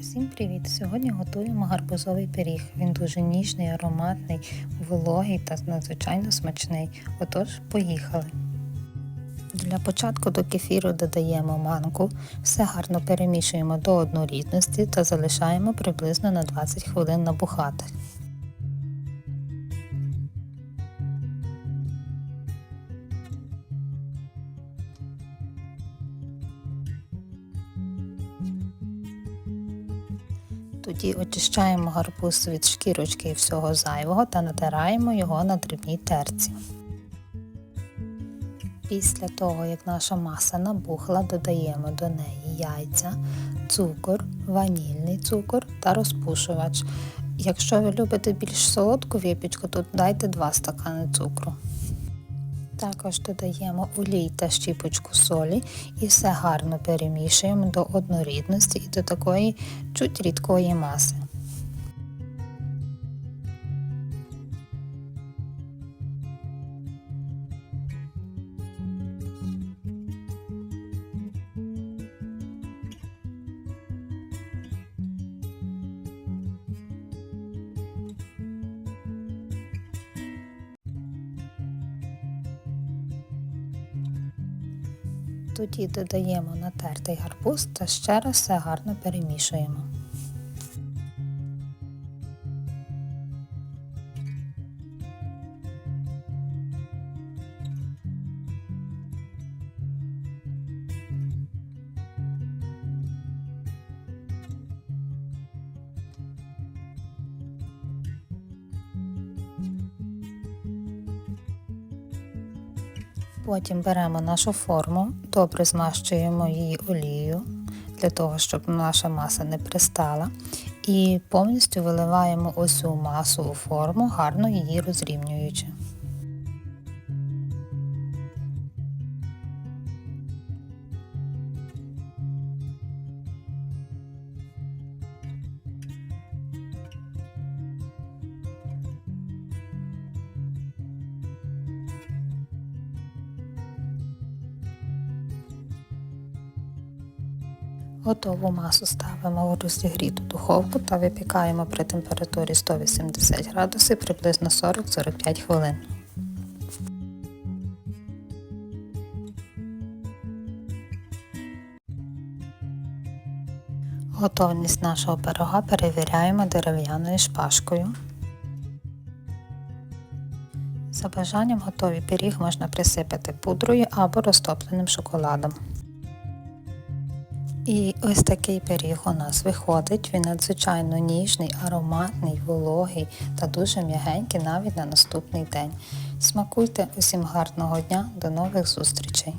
Всім привіт! Сьогодні готуємо гарбузовий пиріг. Він дуже ніжний, ароматний, вологий та надзвичайно смачний. Отож, поїхали. Для початку до кефіру додаємо манку, все гарно перемішуємо до однорідності та залишаємо приблизно на 20 хвилин набухати. Тоді очищаємо гарбуз від шкірочки і всього зайвого та натираємо його на дрібній терці. Після того, як наша маса набухла, додаємо до неї яйця, цукор, ванільний цукор та розпушувач. Якщо ви любите більш солодку випічку, то дайте 2 стакани цукру. Також додаємо олій та щіпочку солі і все гарно перемішуємо до однорідності і до такої чуть рідкої маси. Тоді додаємо натертий гарбуз та ще раз все гарно перемішуємо. Потім беремо нашу форму, добре змащуємо її олією для того, щоб наша маса не пристала. І повністю виливаємо ось цю масу у форму, гарно її розрівнюючи. Готову масу ставимо в розігріту духовку та випікаємо при температурі 180 градусів приблизно 40-45 хвилин. Готовність нашого пирога перевіряємо дерев'яною шпажкою. За бажанням готовий пиріг можна присипати пудрою або розтопленим шоколадом. І ось такий пиріг у нас виходить. Він надзвичайно ніжний, ароматний, вологий та дуже м'ягенький навіть на наступний день. Смакуйте усім гарного дня, до нових зустрічей!